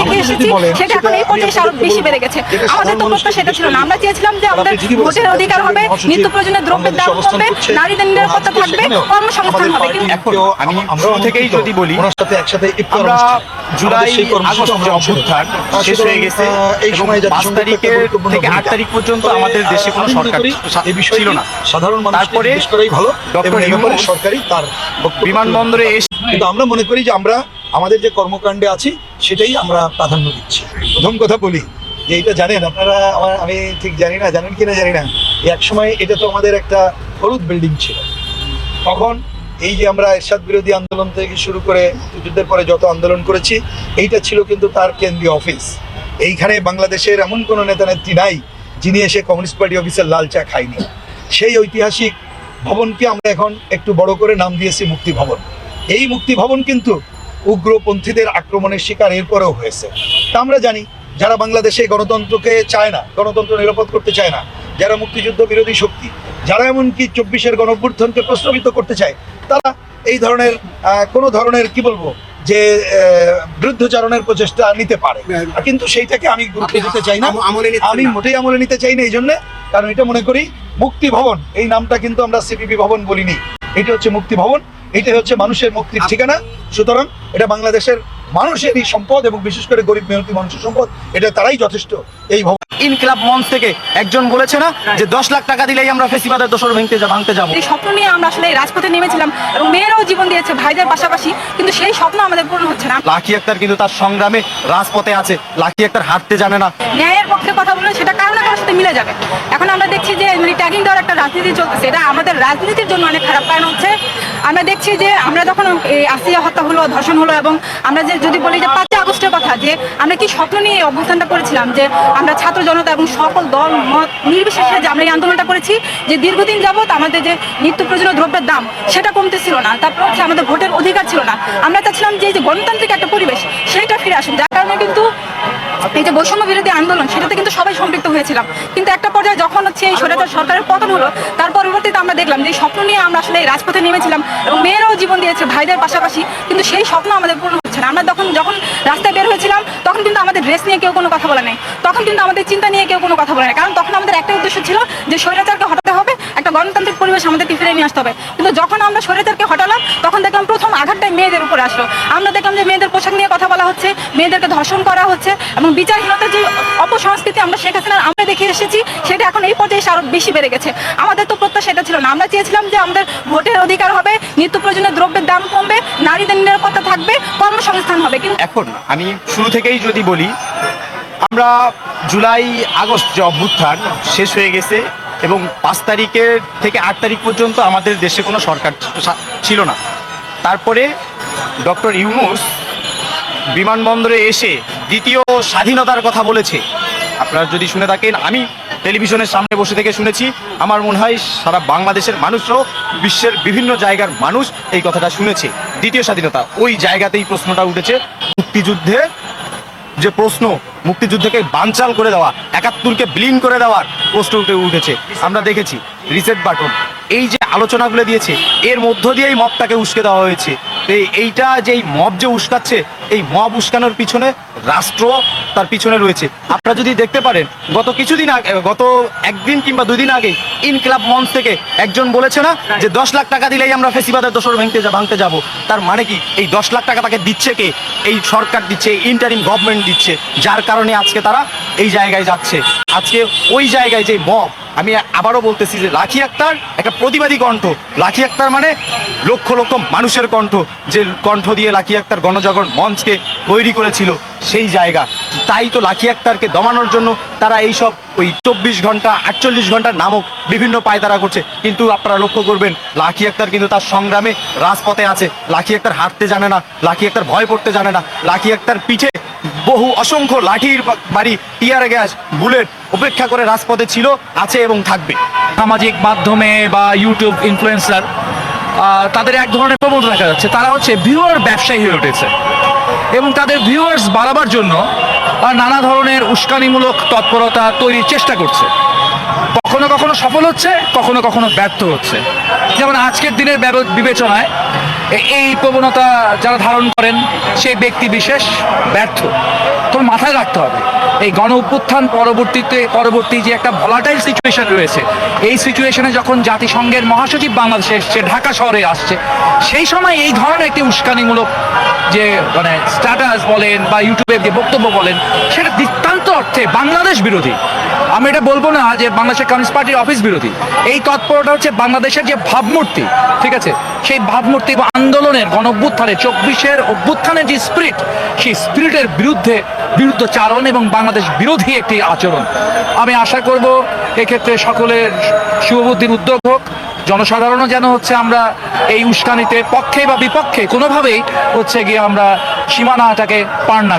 দেখে এসেছি সেটা এখন এই পর্যায়ে আরও বেশি বেড়ে গেছে। আমাদের তো প্রশ্ন সেটা ছিল না। আমরা চেয়েছিলাম যে আমাদের ভোটের অধিকার হবে নিত্য প্রয়োজনীয় দ্রব্যের দাম কমবে নারীদের নিরাপত্তা থাকবে কর্মসংস্থান হবে কিন্তু আমি শুরু থেকেই যদি বলি ওনার সাথে একসাথে আমরা জুলাই আগস্ট যে অভ্যুত্থান শেষ হয়ে গেছে এই সময় পাঁচ তারিখের থেকে আট তারিখ পর্যন্ত আমাদের দেশে কোনো সরকার করি এই বিষয়টি ছিল না। সাধারণ মানুষ তারপরে ডক্টর সরকারি তার বিমানবন্দরে এসে কিন্তু আমরা মনে করি যে আমরা আমাদের যে কর্মকাণ্ডে আছি, সেটাই আমরা প্রাধান্য দিচ্ছি। প্রথম কথা বলি, যে এটা জানেন, আপনারা আমার, আমি ঠিক জানি না, জানেন কিনা জানি না এক সময় এটা তো আমাদের একটা হলুদ বিল্ডিং ছিল। তখন এই যে আমরা এরশাদ বিরোধী আন্দোলন থেকে শুরু করে যুদ্ধের পরে যত আন্দোলন করেছি, এইটা ছিল কিন্তু তার কেন্দ্রীয় অফিস এইখানে বাংলাদেশের এমন কোনো নেতা নেত্রী নাই, যিনি এসে কমিউনিস্ট পার্টি অফিসের লাল চা খায়নি। সেই ঐতিহাসিক ভবনকে আমরা এখন একটু বড় করে নাম দিয়েছি মুক্তি ভবন। এই মুক্তি ভবন কিন্তু উগ্রপন্থীদের আক্রমণের শিকার এরপরেও হয়েছে। তা আমরা জানি যারা বাংলাদেশে গণতন্ত্রকে চায় না গণতন্ত্র নিরাপদ করতে চায় না যারা মুক্তিযুদ্ধ বিরোধী শক্তি যারা এমনকি চব্বিশের গণঅভ্যুত্থানকে প্রশ্নবিদ্ধ করতে চায় তারা এই ধরনের কোনো ধরনের কি বলব যে আহ, বিরুদ্ধচারণের প্রচেষ্টা নিতে পারে। কিন্তু সেইটাকে আমি গুরুত্ব দিতে চাই না। আমি মোটেই আমলে নিতে চাই না এই জন্য কারণ এটা মনে করি মুক্তি ভবন এই নামটা কিন্তু আমরা সিপিপি ভবন বলিনি। এটা হচ্ছে মুক্তি ভবন। এটা হচ্ছে মানুষের মুক্তির ঠিকানা। সুতরাং এটা বাংলাদেশের মানুষেরই সম্পদ এবং বিশেষ করে গরিব মেহনতি মানুষের সম্পদ এটা তারাই যথেষ্ট এই ভবন ইনকিলাব মঞ্চ থেকে একজন বলেছে না যে দশ লাখ টাকা দিলেই আমরা ফেসিবাদের দোষর ভেঙতে যা ভাঙতে যাব। এই স্বপ্ন নিয়ে আমরা আসলে রাজপথে নেমেছিলাম এবং মেয়েরাও জীবন দিয়েছে ভাইদের পাশাপাশি কিন্তু সেই স্বপ্ন আমাদের পূরণ হচ্ছে না। লাকি আক্তার কিন্তু তার সংগ্রামে রাজপথে আছে লাকি আক্তার হাঁটতে জানে না। ন্যায়ের পক্ষে কথা বললে সেটা কারও না কারোর সাথে মিলে যাবে। এখন আমরা দেখছি যে মানে ট্যাগিং দেওয়ার একটা রাজনীতি চলতেছে এটা আমাদের রাজনীতির জন্য অনেক খারাপ কারণ হচ্ছে আমরা দেখছি যে আমরা যখন এই আসিয়া হত্যা হলো, ধর্ষণ হলো এবং আমরা যে যদি বলি যে পাঁচই আগস্টের কথা, যে আমরা কি স্বপ্ন নিয়ে অভ্যুত্থানটা করেছিলাম, যে আমরা ছাত্র জনতা এবং সকল দল, মত নির্বিশেষে যে আমরা এই আন্দোলনটা করেছি, যে দীর্ঘদিন যাবৎ আমাদের যে নিত্য প্রয়োজনীয় দ্রব্যের দাম, সেটা কমতেছিল না তারপর হচ্ছে আমাদের ভোটের অধিকার ছিল না। আমরা চাচ্ছিলাম যে গণতান্ত্রিক একটা পরিবেশ সেইটা ফিরে আসুন যার কারণে কিন্তু এই যে বৈষম্য বিরোধী আন্দোলন, সেটাতে কিন্তু সবাই সম্পৃক্ত হয়েছিলাম। কিন্তু একটা পর্যায়ে যখন হচ্ছে এই স্বৈরাচার সরকারের পতন হলো, তার পরবর্তীতে আমরা দেখলাম যে স্বপ্ন নিয়ে আমরা আসলে এই রাজপথে নেমেছিলাম এবং মেয়েরাও জীবন দিয়েছে ভাইদের পাশাপাশি, কিন্তু সেই স্বপ্ন আমাদের পূরণ হচ্ছে না। আমরা তখন যখন রাস্তায় বের হয়েছিলাম, তখন কিন্তু আমাদের ড্রেস নিয়ে কেউ কোনো কথা বলে নাই। তখন কিন্তু আমাদের চিন্তা নিয়ে কেউ কোনো কথা বলে নাই। কারণ তখন আমাদের একটা উদ্দেশ্য ছিল যে স্বৈরাচারকে হটাতে হবে, একটা গণতান্ত্রিক পরিবেশ আমাদেরকে ফিরে নিয়ে আসতে হবে। কিন্তু যখন আমরা স্বৈরাচারকে হটালাম, তখন দেখলাম প্রথম আঘাতটাই মেয়েদের উপরে আসলো। আমরা দেখলাম যে মেয়েদের বলা হচ্ছে, মেয়েদেরকে ধর্ষণ করা হচ্ছে এবং বিচারহীনতার যে অপসংস্কৃতি আমরা শেখ হাসিনার আমরা দেখে এসেছি, সেটা এখন এই পর্যায়ে এসে আরও বেশি বেড়ে গেছে। আমাদের তো প্রত্যাশা এটা ছিল না। আমরা চেয়েছিলাম যে আমাদের ভোটের অধিকার হবে, নিত্য প্রয়োজনীয় দ্রব্যের দাম কমবে, নারীদের নিরাপত্তা থাকবে, কর্মসংস্থান হবে। কিন্তু এখন আমি শুরু থেকেই যদি বলি, আমরা জুলাই, আগস্ট যে অভ্যুত্থান শেষ হয়ে গেছে এবং পাঁচ তারিখের থেকে আট তারিখ পর্যন্ত আমাদের দেশে কোনো সরকার ছিল না। তারপরে ডক্টর ইউনুস বিমানবন্দরে এসে দ্বিতীয় স্বাধীনতার কথা বলেছে। আপনারা যদি শুনে থাকেন, আমি টেলিভিশনের সামনে বসে থেকে শুনেছি, আমার মনে হয় সারা বাংলাদেশের মানুষরাও বিশ্বের বিভিন্ন জায়গার মানুষ এই কথাটা শুনেছে। দ্বিতীয় স্বাধীনতা, ওই জায়গাতেই প্রশ্নটা উঠেছে, মুক্তিযুদ্ধে যে প্রশ্ন, মুক্তিযুদ্ধকে বানচাল করে দেওয়া, একাত্তরকে বিলীন করে দেওয়ার প্রশ্ন উঠে উঠেছে। আমরা দেখেছি, রিসেট বাটন, এই যে আলোচনাগুলো দিয়েছে, এর মধ্য দিয়েই মবটাকে উস্কে দেওয়া হয়েছে। এইটা যে মব যে উস্কাচ্ছে, এই মব উস্কানোর পিছনে রাষ্ট্র তার পিছনে রয়েছে। আপনারা যদি দেখতে পারেন, গত কিছুদিন আগে, গত একদিন কিংবা দুদিন আগে ইনক্লাব মঞ্চ থেকে একজন বলেছে না যে, দশ লাখ টাকা দিলেই আমরা ফেসিবাদের দোষর ভাঙতে ভাঙতে যাব। তার মানে কি? এই দশ লাখ টাকা তাকে দিচ্ছে কে? এই সরকার দিচ্ছে ইন্টারিম গভর্নমেন্ট দিচ্ছে, যার কারণে আজকে তারা এই জায়গায় যাচ্ছে। আজকে ওই জায়গায় যে মব আমি আবারও বলতেছি যে লাখি আক্তার একটা প্রতিবাদী কণ্ঠ। লাখি আক্তার মানে লক্ষ লক্ষ মানুষের কণ্ঠ, যে কণ্ঠ দিয়ে লাখি আক্তার গণজাগরণ মঞ্চকে তৈরি করেছিল। সেই জায়গা। তাই তো লাখি আক্তারকে দমানোর জন্য তারা এইসব ওই চব্বিশ ঘণ্টা, আটচল্লিশ ঘণ্টার নামক বিভিন্ন পায়তারা করছে। কিন্তু আপনারা লক্ষ্য করবেন লাখি আক্তার কিন্তু তার সংগ্রামে রাজপথে আছে। লাখি আক্তার হাঁটতে জানে না লাখি আক্তার ভয় পড়তে জানে না। লাখি আক্তার পিঠে বহু অসংখ্য লাঠির বাড়ি, টিয়ার গ্যাস, বুলেট উপেক্ষা করে রাজপথে ছিল, আছে এবং থাকবে। সামাজিক মাধ্যমে বা ইউটিউব ইনফ্লুয়েন্সার তাদের এক ধরনের প্রবণতা দেখা যাচ্ছে। তারা হচ্ছে ভিউয়ার ব্যবসায়ী হয়ে উঠেছে। এবং তাদের ভিউয়ার্স বাড়াবার জন্য নানা ধরনের উস্কানিমূলক তৎপরতা তৈরির চেষ্টা করছে। কখনো কখনো সফল হচ্ছে, কখনো কখনো ব্যর্থ হচ্ছে। যেমন আজকের দিনের বিবেচনায় এই প্রবণতা যারা ধারণ করেন সেই ব্যক্তি বিশেষ ব্যর্থ। তখন মাথায় রাখতে হবে, এই গণ অভ্যুত্থান পরবর্তীতে, পরবর্তী যে একটা ভলাটাইল সিচুয়েশন রয়েছে, এই সিচুয়েশনে যখন জাতিসংঘের মহাসচিব বাংলাদেশে এসছে, ঢাকা শহরে আসছে, সেই সময় এই ধরনের একটি উস্কানিমূলক যে মানে স্ট্যাটাস বলেন বা ইউটিউবে যে বক্তব্য বলেন, সেটা দৃষ্টান্ত অর্থে বাংলাদেশ বিরোধী। আমি এটা বলব না যে বাংলাদেশের কমিউনিস্ট পার্টির অফিস বিরোধী। এই তৎপরতা হচ্ছে বাংলাদেশের যে ভাবমূর্তি, ঠিক আছে? সেই ভাবমূর্তি বা আন্দোলনের গণ অভ্যুত্থানের চব্বিশের অভ্যুত্থানের যে স্পিরিট সেই স্পিরিটের বিরুদ্ধে বিরুদ্ধচারণ এবং বাংলাদেশ বিরোধী একটি আচরণ। আমি আশা করব এক্ষেত্রে সকলের শুভবুদ্ধির উদ্যোগ হোক। জনসাধারণও যেন হচ্ছে আমরা এই উস্কানিতে পক্ষে বা বিপক্ষে কোনোভাবেই হচ্ছে গিয়ে আমরা সীমানাটাকে পার না